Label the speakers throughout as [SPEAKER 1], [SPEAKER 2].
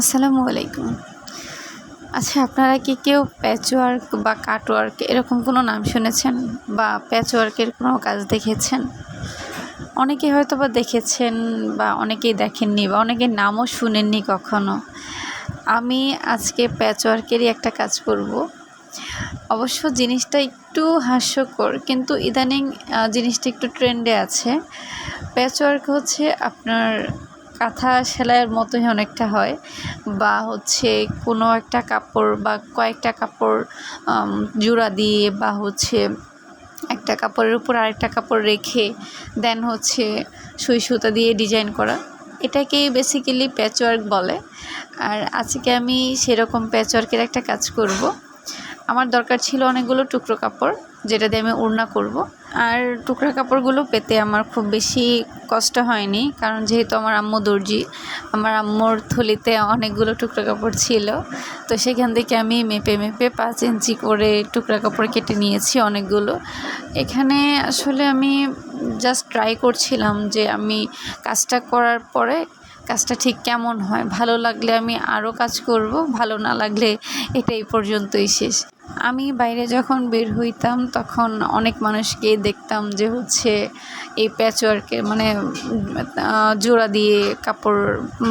[SPEAKER 1] আসসালামু আলাইকুম। আচ্ছা আপনারা কি কেউ প্যাচওয়ার্ক বা কাটওয়ার্ক এরকম কোনো নাম শুনেছেন বা প্যাচওয়ার্কের কোনো কাজ দেখেছেন? অনেকে হয়তো বা দেখেছেন বা অনেকেই দেখেননি বা অনেকে নামও শুনেননি কখনো। আমি আজকে প্যাচওয়ার্কেরই একটা কাজ করব। অবশ্য জিনিসটা একটু হাস্যকর, কিন্তু ইদানিং জিনিসটা একটু ট্রেন্ডে আছে। প্যাচওয়ার্ক হচ্ছে আপনার কাঁথা সেলাইয়ের মতোই অনেকটা হয় বা হচ্ছে কোনো একটা কাপড় বা কয়েকটা কাপড় জোড়া দিয়ে বা হচ্ছে একটা কাপড়ের উপর আরেকটা কাপড় রেখে দেন হচ্ছে সুই সুতা দিয়ে ডিজাইন করা। এটাকেই বেসিক্যালি প্যাচওয়ার্ক বলে। আর আজকে আমি সেরকম প্যাচওয়ার্কের একটা কাজ করব। আমার দরকার ছিল অনেকগুলো টুকরো কাপড়। যেটা দিয়ে আমি ওড়না করব। আর টুকরা কাপড়গুলো পেতে আমার খুব বেশি কষ্ট হয়নি, কারণ যেহেতু আমার আম্মু দর্জি, আমার আম্মুর থলিতে অনেকগুলো টুকরা কাপড় ছিল, তো সেখান থেকে আমি মেপে মেপে পাঁচ ইঞ্চি করে টুকরা কাপড় কেটে নিয়েছি অনেকগুলো। এখানে আসলে আমি জাস্ট ট্রাই করছিলাম যে আমি কাজটা করার পরে কাজটা ঠিক কেমন হয়, ভালো লাগলে আমি আরও কাজ করব, ভালো না লাগলে এটা এই পর্যন্তই শেষ। আমি বাইরে যখন বের হইতাম, তখন অনেক মানুষকে দেখতাম যে হচ্ছে এই প্যাচওয়ার্কে মানে জোড়া দিয়ে কাপড়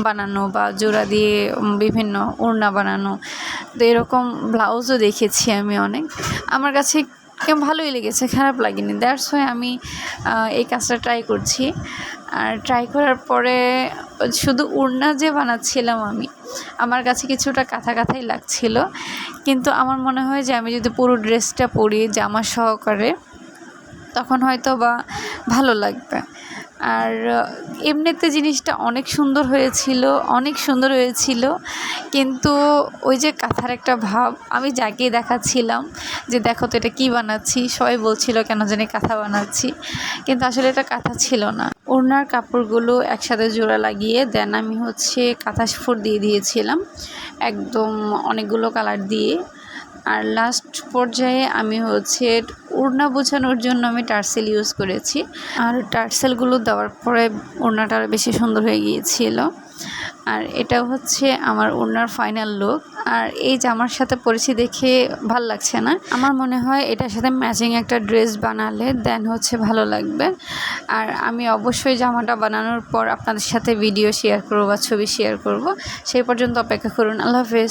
[SPEAKER 1] বানানো বা জোড়া দিয়ে বিভিন্ন ওড়না বানানো। তো এরকম ব্লাউজও দেখেছি আমি অনেক। আমার কাছে ভালোই লেগেছে, খারাপ লাগেনি। দ্যাটস ওয়াই আমি এই কাজটা ট্রাই করছি। আর ট্রাই করার পরে শুধু উড়না যে বানাচ্ছিলাম আমি, আমার কাছে কিছুটা কাঁথা কাঁথাই লাগছিল। কিন্তু আমার মনে হয় যে আমি যদি পুরো ড্রেসটা পরি জামা সহকারে, তখন হয়তো বা ভালো লাগবে। আর এমনিতে জিনিসটা অনেক সুন্দর হয়েছিল, অনেক সুন্দর হয়েছিল। কিন্তু ওই যে কাঁথার একটা ভাব, আমি যাকে দেখাচ্ছিলাম যে দেখো তো এটা কী বানাচ্ছি? সবাই বলছিল কেন জানি কাঁথা বানাচ্ছি। কিন্তু আসলে এটা কাঁথা ছিল না। ওড়নার কাপড়গুলো একসাথে জোড়া লাগিয়ে দেন। আমি হচ্ছে কাঁথা সুফর দিয়ে দিয়েছিলাম, একদম অনেকগুলো কালার দিয়ে। আর লাস্ট পর্যায়ে আমি হচ্ছে ওড়না বোঝানোর জন্য আমি টার্সেল ইউজ করেছি। আর টার্সেলগুলো দেওয়ার পরে ওড়নাটা বেশি সুন্দর হয়ে গিয়েছিল। আর এটা হচ্ছে আমার ওনার ফাইনাল লুক আর এই জামার সাথে পরেছি দেখে ভালো লাগছে না। আমার মনে হয় এটার সাথে ম্যাচিং একটা ড্রেস বানালে দেন হচ্ছে ভালো লাগবে। আর আমি অবশ্যই জামাটা বানানোর পর আপনাদের সাথে ভিডিও শেয়ার করব বা ছবি শেয়ার করব। সেই পর্যন্ত অপেক্ষা করুন। আল্লাহ হাফেজ।